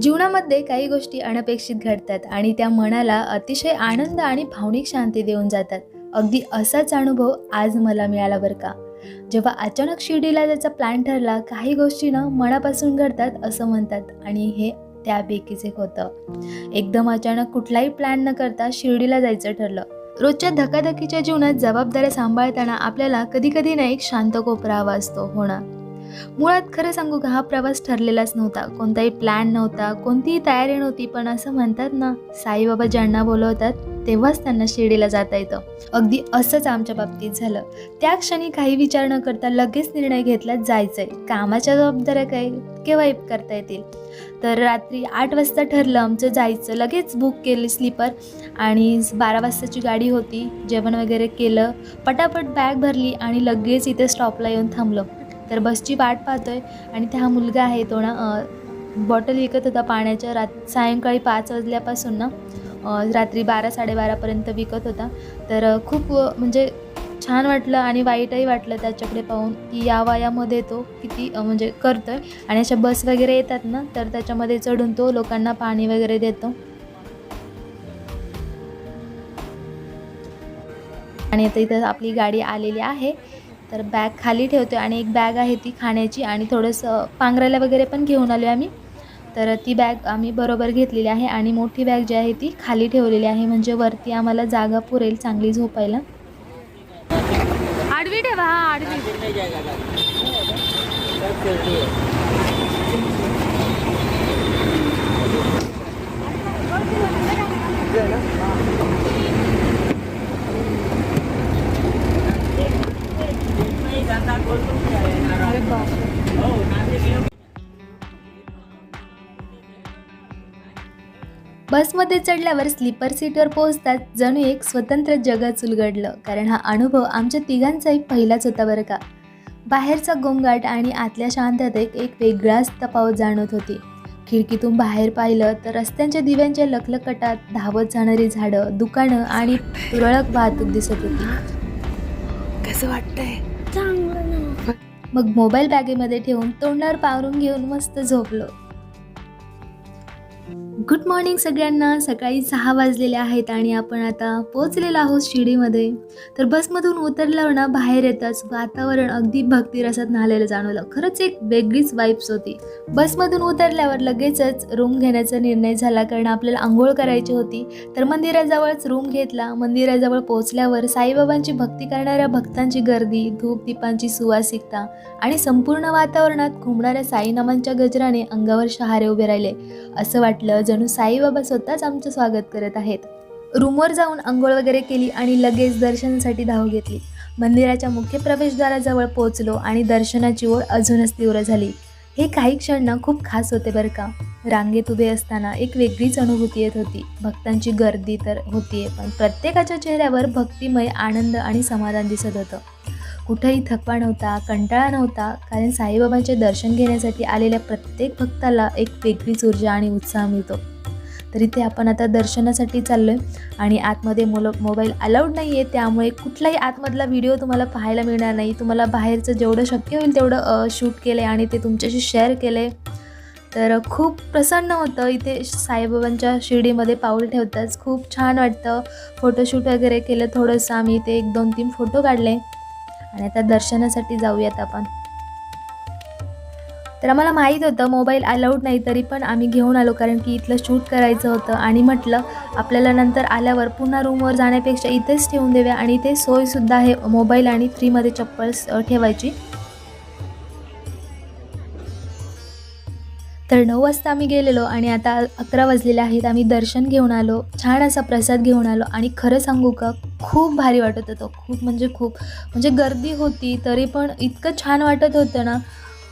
जीवनामध्ये काही गोष्टी अनपेक्षित घडतात आणि त्या मनाला अतिशय आनंद आणि भावनिक शांती देऊन जातात. अगदी असाच अनुभव आज मला मिळाला बरं का? जेव्हा अचानक शिर्डीला त्याचा प्लॅन ठरला काही गोष्टी ना मनापासून घडतात असं म्हणतात आणि हे त्यापैकीच एक होतं. एकदम अचानक कुठलाही प्लॅन न करता शिर्डीला जायचं ठरलं. रोजच्या धकाधकीच्या जीवनात जबाबदाऱ्या सांभाळताना आपल्याला कधी कधी ना एक शांत कोपरा हवा असतो होणार मुळात खरं सांगू का हा प्रवास ठरलेलाच नव्हता. कोणताही प्लॅन नव्हता कोणतीही तयारी नव्हती पण असं म्हणतात ना साईबाबा ज्यांना बोलवतात तेव्हाच त्यांना शिर्डीला जाता येतं. अगदी असंच आमच्या बाबतीत झालं. त्या क्षणी काही विचार न करता लगेच निर्णय घेतला जायचंय. कामाच्या जबाबदाऱ्या काय केव्हा करता येतील. तर रात्री आठ वाजता ठरलं आमचं जायचं. लगेच बुक केली स्लीपर आणि बारा वाजताची गाडी होती. जेवण वगैरे केलं. पटापट बॅग भरली आणि लगेच इथे स्टॉपला येऊन थांबलं. तर बसची वाट आहे आणि त्या हा मुलगा आहे तो ना बॉटल विकत होता पाण्याच्या रात सायंकाळी पाच वाजल्यापासून ना रात्री बारा साडेबारापर्यंत विकत होता. तर खूप म्हणजे छान वाटलं आणि वाईटही वाटलं त्याच्याकडे पाहून की या वयामध्ये तो किती म्हणजे करतो आहे आणि अशा बस वगैरे येतात ना तर त्याच्यामध्ये चढून तो लोकांना पाणी वगैरे देतो. आणि आता इथं आपली गाडी आलेली आहे. तर बॅग खाली ठेवतो आणि एक बॅग आहे ती खाण्याची आणि थोडंसं पांघरायला वगैरे पण घेऊन आलो आम्ही. तर ती बॅग आम्ही बरोबर घेतलेली आहे आणि मोठी बॅग जी आहे ती खाली ठेवलेली आहे. म्हणजे वरती आम्हाला जागा पुरेल चांगली झोपायला. आडवी ठेवा हा आडवी. बसमध्ये चढल्यावर स्लीपर सीटवर पोहोचताच जणू एक स्वतंत्र जगच उलगडलं कारण हा अनुभव आमच्या तिघांचाही पहिलाच होता बरं का. बाहेरचा गोंगाट आणि आतल्या शांततेत एक वेगळाच तपाव जाणवत होती. खिडकीतून बाहेर पाहिलं तर रस्त्यांच्या दिव्यांच्या लखलकटात धावत जाणारी झाडं दुकानं आणि तुरळक वाहतूक दिसत होती. कसं वाटतंय? मग मोबाईल बॅगेमध्ये ठेवून तोंडावर पावरून घेऊन मस्त झोपलो. गुड मॉर्निंग सगळ्यांना. सकाळी सहा वाजलेले आहेत आणि आपण आता पोचलेलो आहोत शिर्डीमध्ये. तर बसमधून उतरल्यावर ना बाहेर येताच वातावरण अगदी भक्तिरसात न्हालेलं जाणवलं. खरंच एक वेगळीच वाईब्स होती. बसमधून उतरल्यावर लगेचच रूम घेण्याचा निर्णय झाला कारण आपल्याला आंघोळ करायची होती. तर मंदिराजवळच रूम घेतला. मंदिराजवळ पोहोचल्यावर साईबाबांची भक्ती करणाऱ्या भक्तांची गर्दी धूप दीपांची सुवासिकता आणि संपूर्ण वातावरणात घुमणाऱ्या साईनामांच्या गजराने अंगावर शहारे उभे राहिले. असं वाटलं जणू साईबाबा स्वतःच आमचं स्वागत करत आहेत. रूमवर जाऊन आंघोळ वगैरे केली आणि लगेच दर्शनासाठी धाव घेतली. मंदिराच्या मुख्य प्रवेशद्वाराजवळ पोहोचलो आणि दर्शनाची ओढ अजूनच तीव्र झाली. हे काही क्षण ना खूप खास होते बरं का. रांगेत उभे असताना एक वेगळीच अनुभूती येत होती. भक्तांची गर्दी तर होतीये पण प्रत्येकाच्या चेहऱ्यावर भक्तिमय आनंद आणि समाधान दिसत होतं. कुठंही थकवा नव्हता कंटाळा नव्हता कारण साईबाबांचे दर्शन घेण्यासाठी आलेल्या प्रत्येक भक्ताला एक वेगळीच ऊर्जा आणि उत्साह मिळतो. तर इथे आपण आता दर्शनासाठी चाललो आहे आणि आतमध्ये मोल मोबाईल अलाउड नाही आहे त्यामुळे कुठलाही आतमधला व्हिडिओ तुम्हाला पाहायला मिळणार नाही. तुम्हाला बाहेरचं जेवढं शक्य होईल तेवढं शूट केलं आहे आणि ते तुमच्याशी शेअर केलं आहे तर खूप प्रसन्न होतं. इथे साईबाबांच्या शिर्डीमध्ये पाऊल ठेवताच खूप छान वाटतं. फोटोशूट वगैरे केलं थोडंसं. आम्ही इथे एक दोन तीन फोटो काढले. आणि आता दर्शनासाठी जाऊयात आपण. तर आम्हाला माहीत होतं मोबाईल अलाउड नाही तरी पण आम्ही घेऊन आलो कारण की इथलं शूट करायचं होतं आणि म्हटलं आपल्याला नंतर आल्यावर पुन्हा रूमवर जाण्यापेक्षा इथेच ठेवून देऊया आणि इथे सोयसुद्धा आहे मोबाईल आणि फ्रीमध्ये चप्पल ठेवायची. तर नऊ वाजता आम्ही गेलेलो आणि आता अकरा वाजलेले आहेत. आम्ही दर्शन घेऊन आलो छान असा प्रसाद घेऊन आलो आणि खरं सांगू का खूप भारी वाटत होतं. खूप म्हणजे खूप. म्हणजे गर्दी होती तरी पण इतकं छान वाटत होतं ना.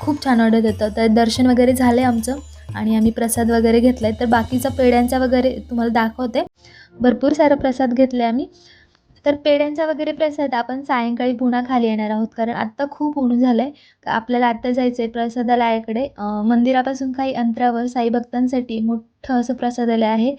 खूप छान वाटत होतं. तर दर्शन वगैरे झालं आहे आमचं आणि आम्ही प्रसाद वगैरे घेतला आहे तर बाकीचा पेड्यांचा वगैरे तुम्हाला दाखवते. भरपूर सारा प्रसाद घेतला आहे आम्ही. तर पेड्यांचा वगैरे प्रसाद आपण सायंकाळी पुन्हा खाली येणार आहोत. कारण आत्ता खूप ऊन झालं आहे आपल्याला आत्ता जायचं आहे प्रसादालयाकडे मंदिरापासून काही अंतरावर साई भक्तांसाठी मोठं असं प्रसादालय आहे.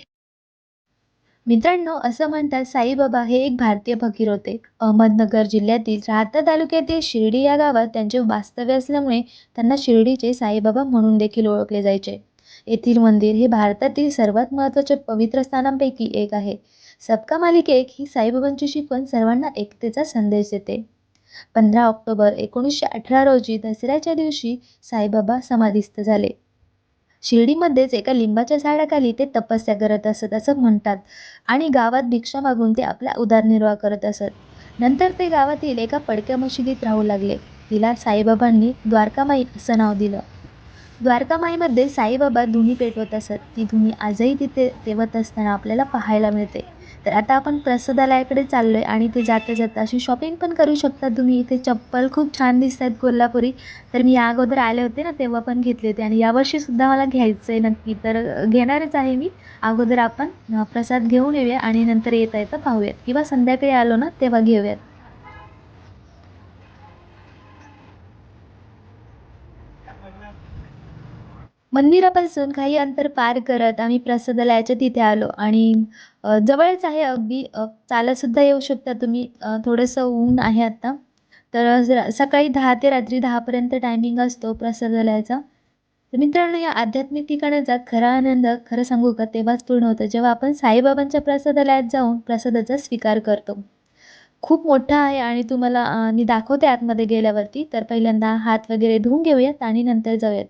मित्रांनो असं म्हणतात साईबाबा हे एक भारतीय फकीर होते. अहमदनगर जिल्ह्यातील राहता तालुक्यातील शिर्डी या गावात त्यांचे वास्तव्य असल्यामुळे त्यांना शिर्डीचे साईबाबा म्हणून देखील ओळखले जायचे. येथील मंदिर हे भारतातील सर्वात महत्त्वाच्या पवित्र स्थानांपैकी एक आहे. सबका मालिक एक ही साईबाबांची शिकवण सर्वांना एकतेचा संदेश देते. पंधरा ऑक्टोबर एकोणीसशे अठरा रोजी दसऱ्याच्या दिवशी साईबाबा समाधीस्थ झाले. शिर्डीमध्येच एका लिंबाच्या झाडाखाली ते तपस्या करत असत असं म्हणतात. आणि गावात भिक्षा मागून ते आपला उदरनिर्वाह करत असत. नंतर ते गावातील एका पडक्या मशिदीत राहू लागले. तिला साईबाबांनी द्वारकामाई असं नाव दिलं. द्वारकामाईमध्ये साईबाबा धुणी पेटवत असत. ती धुणी आजही तिथे तेवत असताना आपल्याला पाहायला मिळते. तर आता आपण प्रसादालयाकडे चाललो आहे आणि ते जाता जाता अशी शॉपिंग पण करू शकता. तुम्ही इथे चप्पल खूप छान दिसत आहेत कोल्हापुरी. तर मी या अगोदर आले होते ना तेव्हा पण घेतले होते. आणि यावर्षीसुद्धा मला घ्यायचं आहे नक्की. तर घेणारच आहे मी. अगोदर आपण प्रसाद घेऊन येऊया आणि नंतर येता येता पाहूयात. किंवा संध्याकाळी आलो ना तेव्हा घेऊयात. मंदिरापासून काही अंतर पार करत आम्ही प्रसादालयाच्या तिथे आलो. आणि जवळच आहे अगदी चालतसुद्धा येऊ शकता तुम्ही. थोडंसं ऊन आहे आत्ता तर सकाळी दहा ते रात्री दहापर्यंत टायमिंग असतो प्रसादालयाचा. तर मित्रांनो या आध्यात्मिक ठिकाणाचा खरा आनंद खरं सांगू का? तेव्हाच पूर्ण होतं. जेव्हा आपण साईबाबांच्या प्रसादालयात जाऊन प्रसादाचा स्वीकार करतो. खूप मोठा आहे आणि तुम्हाला मी दाखवते आतमध्ये गेल्यावरती. तर पहिल्यांदा हात वगैरे धुवून घेऊयात आणि नंतर जाऊयात.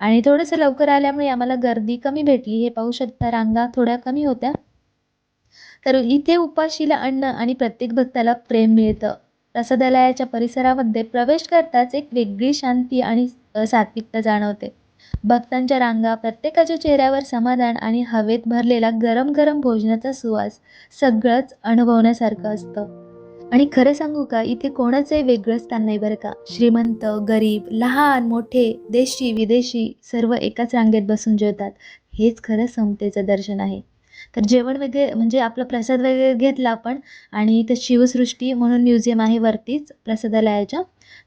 आणि थोडंसं लवकर आल्यामुळे आम्हाला गर्दी कमी भेटली. हे पाहू शकता रांगा थोड्या कमी होत्या. तर इथे उपाशीला अन्न आणि प्रत्येक भक्ताला प्रेम मिळतं. प्रसादालयाच्या परिसरामध्ये प्रवेश करताच एक वेगळी शांती आणि सात्विकता जाणवते. भक्तांच्या रांगा प्रत्येकाच्या चेहऱ्यावर समाधान आणि हवेत भरलेला गरम गरम भोजनाचा सुवास सगळंच अनुभवण्यासारखं असतं. आणि खरं सांगू का इथे कोणाचंही वेगळं स्थान नाही बरं का. श्रीमंत गरीब लहान मोठे देशी विदेशी सर्व एकाच रांगेत बसून जेवतात. हेच खरं समतेचं दर्शन आहे. तर जेवण वगैरे म्हणजे आपला प्रसाद वगैरे घेतला आपण आणि इथं शिवसृष्टी म्हणून म्युझियम आहे वरतीच प्रसादालयाच्या.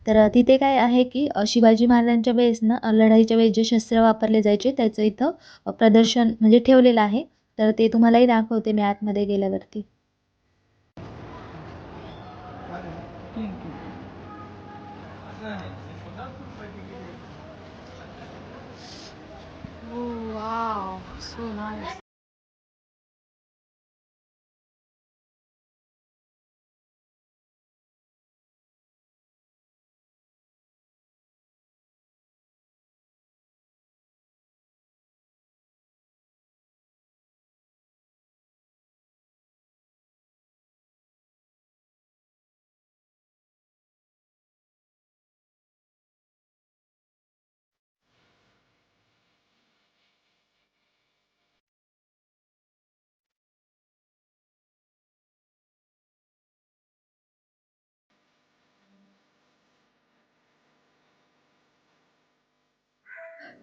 तर तिथे काय आहे की शिवाजी महाराजांच्या वेळेस ना लढाईच्या वेळेस जे शस्त्र वापरले जायचे त्याचं इथं प्रदर्शन म्हणजे ठेवलेलं आहे. तर ते तुम्हालाही दाखवते मी आतमध्ये गेल्यावरती. Oh, wow. So nice.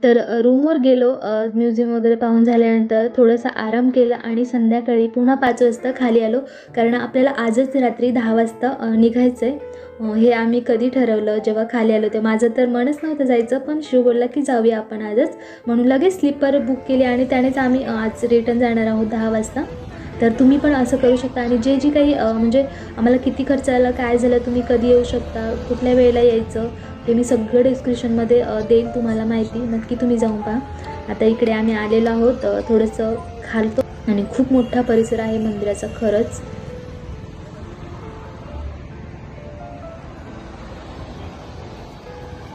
तर रूमवर गेलो म्युझियम वगैरे पाहून झाल्यानंतर थोडासा आराम केला आणि संध्याकाळी पुन्हा पाच वाजता खाली आलो. कारण आपल्याला आजच रात्री दहा वाजता निघायचं आहे हे आम्ही कधी ठरवलं जेव्हा खाली आलो ते माझं तर मनच नव्हतं जायचं पण शिव बोलला की जाऊया आपण आजच. म्हणून लगेच स्लीपर बुक केली आणि त्यानेच आम्ही आज रिटर्न जाणार आहोत दहा वाजता. तर तुम्ही पण असं करू शकता. आणि जे जी काही म्हणजे आम्हाला किती खर्च आला काय झालं तुम्ही कधी येऊ शकता कुठल्या वेळेला यायचं ते मी सगळं डिस्क्रिप्शनमध्ये देईन तुम्हाला माहिती. नक्की तुम्ही जाऊन पहा. आता इकडे आम्ही आलेलो आहोत थोडंसं खालतो. आणि खूप मोठा परिसर आहे मंदिराचा खरंच.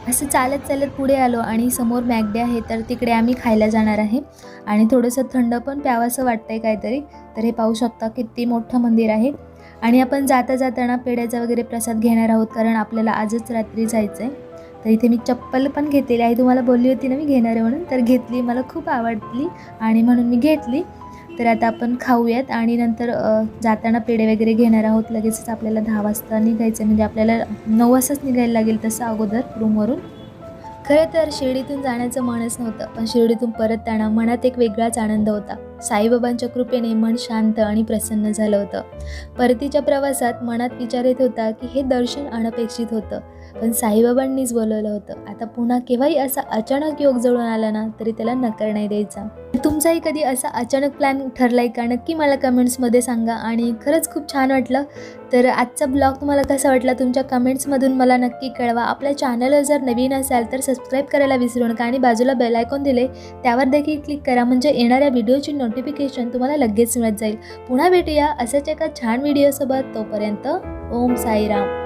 असं चालत चालत पुढे आलो आणि समोर मॅगडे आहे तर तिकडे आम्ही खायला जाणार आहे. आणि थोडंसं थंड पण प्यावंसं वाटतंय काहीतरी तर हे पाहू शकता किती मोठं मंदिर आहे. आणि आपण जाता जाताना पेड्याचा वगैरे प्रसाद घेणार आहोत कारण आपल्याला आजच रात्री जायचं आहे तर इथे मी चप्पल पण घेतलेली आहे. तुम्हाला बोलली होती ना मी घेणार आहे म्हणून तर घेतली मला खूप आवडली आणि म्हणून मी घेतली. तर आता आपण खाऊयात आणि नंतर जाताना पेढे वगैरे घेणार आहोत. लगेचच आपल्याला दहा वाजता निघायचं म्हणजे आपल्याला नऊ वाजताच निघायला लागेल तसं अगोदर रूमवरून खरं तर शिर्डीतून जाण्याचं मनच नव्हतं. पण शिर्डीतून परतताना मनात एक वेगळाच आनंद होता. साईबाबांच्या कृपेने मन शांत आणि प्रसन्न झालं होतं. परतीच्या प्रवासात मनात विचार येत होता की हे दर्शन अनपेक्षित होतं. पण साईबाबांनीच बोलवलं होतं. आता पुन्हा केव्हाही असा अचानक योग जवळून आला ना तरी त्याला नकार नाही द्यायचा. तुमचाही कधी असा अचानक प्लॅन ठरला आहे का? नक्की मला कमेंट्समध्ये सांगा. आणि खरंच खूप छान वाटलं. तर आजचा ब्लॉग तुम्हाला कसा वाटला? तुमच्या कमेंट्समधून मला नक्की कळवा. आपल्या चॅनलवर जर नवीन असाल तर सबस्क्राईब करायला विसरू नका. आणि बाजूला बेल आयकॉन दिले त्यावर देखील क्लिक करा. म्हणजे येणाऱ्या व्हिडिओची नोटिफिकेशन तुम्हाला लगेच मिळत जाईल. पुन्हा भेटूया अशाच एका छान व्हिडिओसोबत तोपर्यंत ओम साईराम.